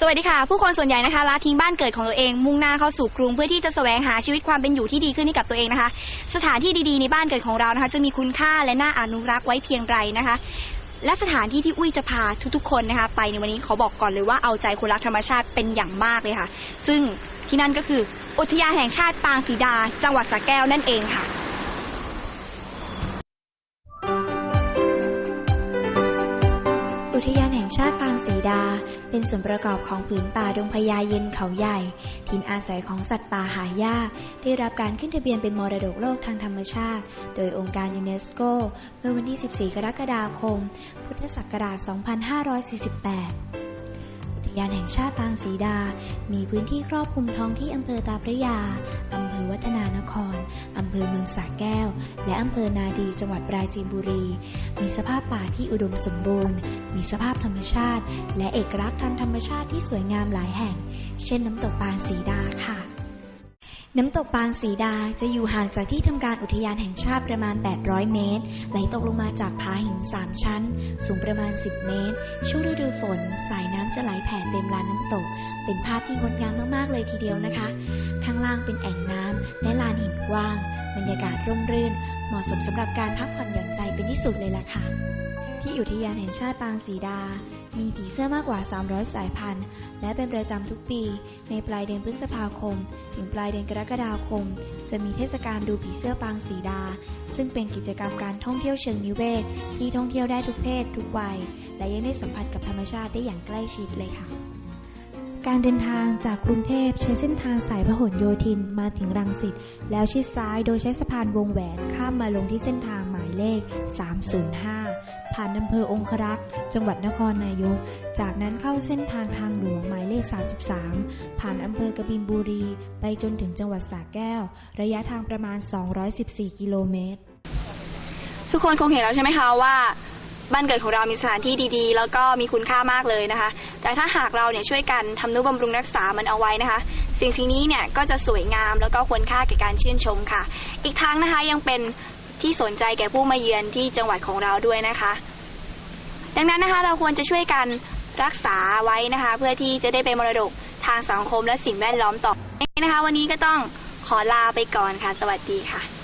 สวัสดีค่ะ ผู้คนส่วนใหญ่นะคะละทิ้งบ้านเกิดของตัวเอง มุ่งหน้าเข้าสู่กรุงเพื่อที่จะแสวงหาชีวิตความเป็นอยู่ที่ดีขึ้นให้กับตัวเองนะคะ สถานที่ดีๆในบ้านเกิดของเรานะคะ จะมีคุณค่าและน่าอนุรักษ์ไว้เพียงไรนะคะ และสถานที่ที่อุ้ยจะพาทุกๆ คนนะคะ ไปในวันนี้ขอบอกก่อนเลยว่าเอาใจคนรักธรรมชาติเป็นอย่างมากเลยค่ะ ซึ่งที่นั่นก็คืออุทยานแห่งชาติปางสีดา จังหวัดสระแก้วนั่นเองค่ะ ดา เป็นส่วนประกอบของผืนป่าดงพญาเย็นเขาใหญ่ ถิ่นอาศัยของสัตว์ป่าหายาก ได้รับการขึ้นทะเบียนเป็นมรดกโลกทางธรรมชาติ โดยองค์การยูเนสโกเมื่อวันที่ 14 กรกฎาคม พุทธศักราช 2548 ทยานแห่งชาติปางสีดา มีพื้นที่ครอบคลุมท้องที่อำเภอตาพระยา อำเภอวัฒนานคร อำเภอเมืองสระแก้ว และอำเภอนาดีจังหวัดปราจีนบุรี มีสภาพป่าที่อุดมสมบูรณ์ มีสภาพธรรมชาติ และเอกลักษณ์ทางธรรมชาติที่สวยงามหลายแห่ง เช่นน้ำตกปางสีดาค่ะน้ำตกปางสีดาจะอยู่ห่างจากที่ทำการอุทยานแห่งชาติประมาณ 800 เมตร ไหลตกลงมาจากผาหิน 3 ชั้น สูงประมาณ 10 เมตร ช่วงฤ ดูฝน สายน้ำจะไหลแผ่เต็มลานน้ำตก เป็นภาพที่งดงามมากๆเลยทีเดียวนะคะ ข้างล่างเป็นแอ่งน้ำและลานหินกว้าง บรรยากาศร่มรื่น เหมาะสมสำหรับการพักผ่อนหย่อนใจเป็นที่สุดเลยล่ะค่ะ ที่อุทยานแห่งชาติปางสีดา มีผีเสื้อมากกว่า 300 สายพันธุ์ และเป็นประจำทุกปี ในปลายเดือนพฤษภาคม ถึงปลายเดือนกรกฎาคม จะมีเทศกาลดูผีเสื้อปางสีดา ซึ่งเป็นกิจกรรมการท่องเที่ยวเชิงนิเวศ ที่ท่องเที่ยวได้ทุกเพศ ทุกวัย และยังได้สัมผัสกับธรรมชาติได้อย่างใกล้ชิดเลยค่ะ การเดินทางจากกรุงเทพใช้เส้นทางสายพหลโยธินมาถึงรังสิตแล้วชิดซ้ายโดยใช้สะพานวงแหวนข้ามมาลงที่เส้นทางหมายเลข 305 ผ่านอำเภอองครักษ์ จังหวัดนครนายก จากนั้นเข้าเส้นทางทางหลวงหมายเลข 33 ผ่านอำเภอกบินบุรี ไปจนถึงจังหวัดสระแก้ว ระยะทางประมาณ 214 กิโลเมตร ทุกคนคงเห็นแล้วใช่ไหมคะว่าบ้านเกิดของเรามีสถานที่ดีๆ แล้วก็มีคุณค่ามากเลยนะคะ แต่ถ้าหากเราเนี่ยช่วยกันทำนุบำรุงรักษามันเอาไว้นะคะ สิ่งสิ่งนี้เนี่ยก็จะสวยงามแล้วก็ควรค่าแก่การชื่นชมค่ะ อีกทั้งนะคะยังเป็น ที่สนใจแก่ผู้มาเยือนที่จังหวัดของเราด้วยนะคะ ดังนั้นนะคะเราควรจะช่วยกันรักษาไว้นะคะ เพื่อที่จะได้เป็นมรดกทางสังคมและสิ่งแวดล้อมต่อไปนะคะ วันนี้ก็ต้องขอลาไปก่อนค่ะ สวัสดีค่ะ